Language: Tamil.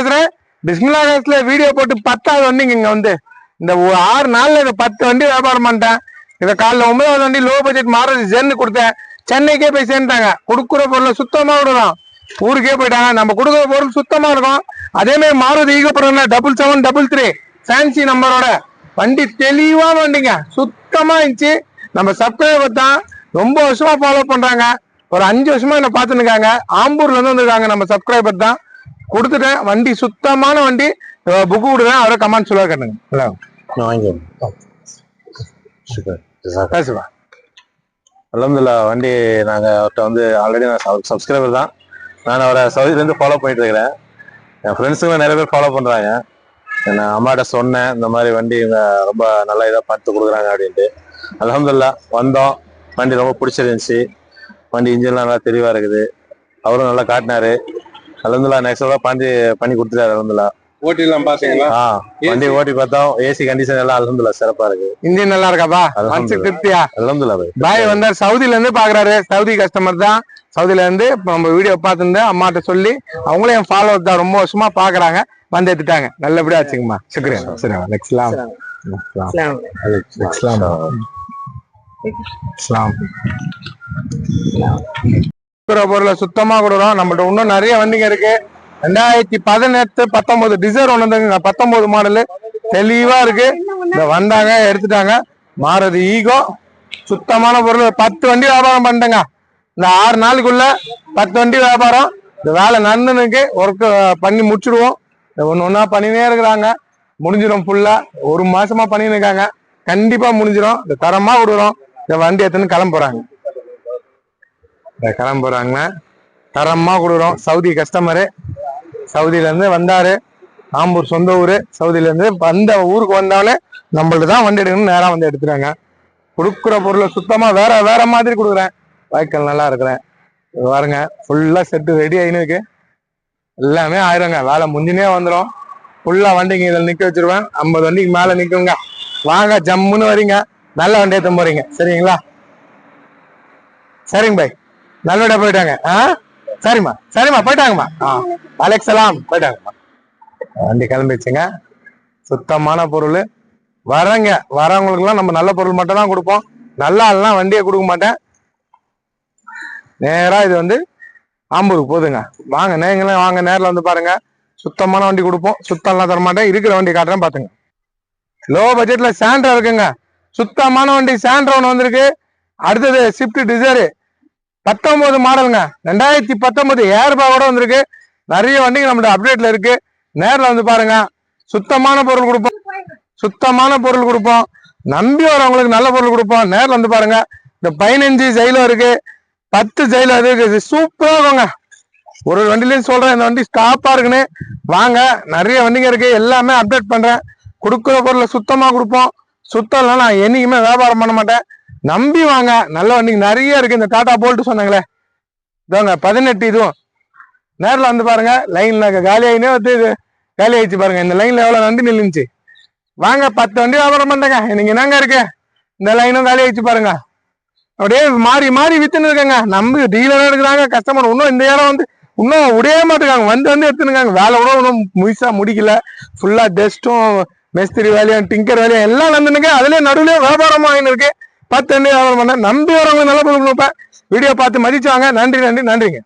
பேசுறேன். பிஸ்மிலா காசுல வீடியோ போட்டு பத்தாவது வண்டிங்க இங்கே வந்து. இந்த ஒரு ஆறு நாளில் இந்த பத்து வண்டி வியாபாரம் பண்ணிட்டேன். இதை காலைல ஒன்பதாவது வண்டி லோ பட்ஜெட் மாறுதி ஜென்னு கொடுத்தேன். சென்னைக்கே போய் சேர்ந்துட்டாங்க. கொடுக்குற பொருளை சுத்தமாக விடுறோம் ஊருக்கே போயிட்டாங்க. நம்ம கொடுக்குற பொருள் சுத்தமாக இருக்கும். அதே மாதிரி ஈகப்படுறோம்னா double seven double three fancy நம்பரோட வண்டி தெளிவான வண்டிங்க. சுத்தமாக இருந்துச்சு. நம்ம சப்ஸ்கிரைபர் தான் ரொம்ப வருஷமா ஃபாலோ பண்றாங்க. ஒரு அஞ்சு வருஷமா என்ன பார்த்துன்னு இருக்காங்க. ஆம்பூர்ல வந்திருக்காங்க நம்ம சப்ஸ்கிரைபர் தான். கொடுத்துட்டேன். வண்டி சுத்தமான வண்டி. புக்கு விடுவேன் அவரை கமெண்ட் சொல்ல கேட்டுங்க. பேசுவா. அலமதுல்லா வண்டி நாங்க அவர்கிட்ட வந்து ஆல்ரெடி நான் சப்ஸ்கிரைபர் தான். நான் அவரை சவுதியிலேருந்து ஃபாலோ பண்ணிட்டு இருக்கிறேன். என் ஃப்ரெண்ட்ஸுங்க நிறைய பேர் ஃபாலோ பண்றாங்க. நான் அம்மாட்ட சொன்னேன் இந்த மாதிரி வண்டி இவங்க ரொம்ப நல்லா இதாக பார்த்து கொடுக்குறாங்க அப்படின்ட்டு. அலமதுல்லா வந்தோம். வண்டி ரொம்ப பிடிச்சிருந்துச்சு. வண்டி இன்ஜின்லாம் நல்லா தெளிவாக இருக்குது. அவரும் நல்லா காட்டினாரு. அலமதுல்லா நெக்ஸ்ட் பண்ணி பண்ணி கொடுத்துட்டாரு அலமதுல்லா ஓட்டிலாம் பாத்தீங்களா? ஆ வண்டி ஓட்டி பார்த்தோம் ஏசி கண்டிஷன் எல்லாம் அலமதுல்லா சிறப்பா இருக்கு. இன்ஜின் நல்லா இருக்காப்பா மனசு. திருப்தியா? அலமதுல்லா பாய் வந்தார் சவுதில இருந்து பாக்குறாரு. சவுதி கஸ்டமர் தான். சவுதில இருந்து நம்ம வீடியோ பார்த்துருந்து அம்மாட்ட சொல்லி அவங்களும் என் ஃபாலோவர் தான். ரொம்ப வருஷமா பாக்குறாங்க. வந்து எடுத்துட்டாங்க. நல்லபடியா வச்சுங்கம்மா சுக்ரியன் சரி. நெக்ஸ்ட்லாம் பொருளை சுத்தமா கொடுக்குறோம் நம்மள்ட்ட இன்னும் நிறைய வண்டிங்க இருக்கு. ரெண்டாயிரத்தி பதினெட்டு பத்தொன்பது டிசைர் ஒன்று வந்துங்க பத்தொன்பது மாடலு தெளிவா இருக்கு. இந்த வந்தாங்க எடுத்துட்டாங்க. மாறுது ஈகோ. சுத்தமான பொருள். பத்து வண்டி வியாபாரம் பண்ணிட்டேங்க. இந்த ஆறு நாளுக்குள்ள பத்து வண்டி வியாபாரம். இந்த வேலை நன்னனுக்கு ஒர்க்கு பண்ணி முடிச்சிடுவோம். ஒன்று ஒன்றா பண்ணினே இருக்கிறாங்க. முடிஞ்சிடும் ஃபுல்லா ஒரு மாசமா பண்ணின்னு இருக்காங்க கண்டிப்பா முடிஞ்சிடும். இந்த தரமா விடுறோம் இந்த வண்டி எடுத்துன்னு கிளம்ப போறாங்க தரமாக போறாங்க தரமா கொடுக்குறோம். சவுதி கஸ்டமரு சவுதியில இருந்து வந்தாரு. ஆம்பூர் சொந்த ஊரு. சவுதியில இருந்து வந்த ஊருக்கு வந்தாலே நம்மள்ட்ட தான் வண்டி எடுக்கணும்னு நேராக வந்து எடுத்துறாங்க கொடுக்குற பொருளை சுத்தமா வேற வேற மாதிரி கொடுக்குறேன். வாய்க்கால் நல்லா இருக்கிறேன். பாருங்க. ஃபுல்லா செட்டு ரெடி ஆயின்னு இருக்கு எல்லாமே ஆயிருங்க. வேலை முந்தினே வந்துடும் ஃபுல்லா வண்டிங்க இதில் நிக்க வச்சிருவேன். ஐம்பது வண்டிக்கு மேல நிக்குங்க. வாங்க ஜம்முன்னு வரீங்க. நல்ல வண்டி ஏற்ற போறீங்க. சரிங்களா? சரிங்க பாய் நல்லபடியா போயிட்டாங்க. ஆ? சரிம்மா சரிம்மா போயிட்டாங்கம்மா. ஆ அலெக்சலாம் போயிட்டாங்கம்மா. வண்டி கிளம்பிடுச்சுங்க. சுத்தமான பொருள். வரங்க வரவங்களுக்குலாம் நம்ம நல்ல பொருள் மட்டும் தான் கொடுப்போம். நல்லா இல்லைனா வண்டியை கொடுக்க மாட்டேன். நேராக இது வந்து ஆம்பூருக்கு போதுங்க. வாங்க நீங்களும் வாங்க நேரில் வந்து பாருங்க. சுத்தமான வண்டி கொடுப்போம். சுத்தம்லாம் தர மாட்டேன் இருக்கிற வண்டி காட்டுறேன் பார்த்துங்க லோ பட்ஜெட்டில் சாண்ட்ரா இருக்குங்க. சுத்தமான வண்டி சாண்ட்ரா ஒன்று வந்திருக்கு. அடுத்தது ஸ்விஃப்ட் டிசைரு பத்தொன்பது மாடலுங்க. ரெண்டாயிரத்தி பத்தொன்பது ஏர்பா கூட வந்திருக்கு. நிறைய வண்டிங்க நம்மளோட அப்டேட்ல இருக்கு. நேரில் வந்து பாருங்க. சுத்தமான பொருள் கொடுப்போம். சுத்தமான பொருள் கொடுப்போம். நம்பி வரவங்களுக்கு நல்ல பொருள் கொடுப்போம். நேரில் வந்து பாருங்க. இந்த பதினஞ்சு ஜெயிலும் இருக்கு. பத்து ஜெயிலும் இருக்கு. சூப்பரா இருக்குங்க. ஒரு ஒரு வண்டிலையும் சொல்றேன். இந்த வண்டி ஸ்டாப்பா இருக்குன்னு. வாங்க. நிறைய வண்டிங்க இருக்கு. எல்லாமே அப்டேட் பண்றேன். கொடுக்குற பொருளை சுத்தமா கொடுப்போம். சுத்தம் இல்லைன்னா நான் என்னைக்குமே வியாபாரம் பண்ண மாட்டேன். நம்பி வாங்க. நல்ல வண்டிங்க. நிறைய இருக்கு. இந்த டாடா போல்ட்டு சொன்னாங்களே. இதோங்க பதினெட்டு இதுவும். நேரில் வந்து பாருங்க. லைன்ல காலியாயினே வந்து இது காலி ஆயிடுச்சு பாருங்க. இந்த லைன்ல எவ்வளவு நண்டி நில்லுச்சு வாங்க பத்து வண்டி வியாபாரம் பண்ணுங்க இன்னைக்கு என்னங்க இருக்கு? இந்த லைனும் காலி ஆயிடுச்சு பாருங்க. அப்படியே மாறி மாறி வித்துன்னு இருக்காங்க. நம்ம டீலர் எடுக்கிறாங்க. கஸ்டமர் இன்னும் இந்த இடம் வந்து இன்னும் விடவே மாட்டிருக்காங்க வந்து வந்து எடுத்துனுக்காங்க வேலை கூட ஒன்றும் முழுசா முடிக்கல. ஃபுல்லா டெஸ்ட்டும் மேஸ்திரி வேலையும் டிங்கர் வேலையும் எல்லாம் வந்துனுங்க அதுலயே நடுவுலயே வியாபாரம் ஆகின்னு இருக்கு பத்து என்ன வியாபாரம் பண்ண நம்பி வரவங்க நல்ல பொருள் வீடியோ பார்த்து மதிச்சாங்க நன்றி நன்றி நன்றிங்க.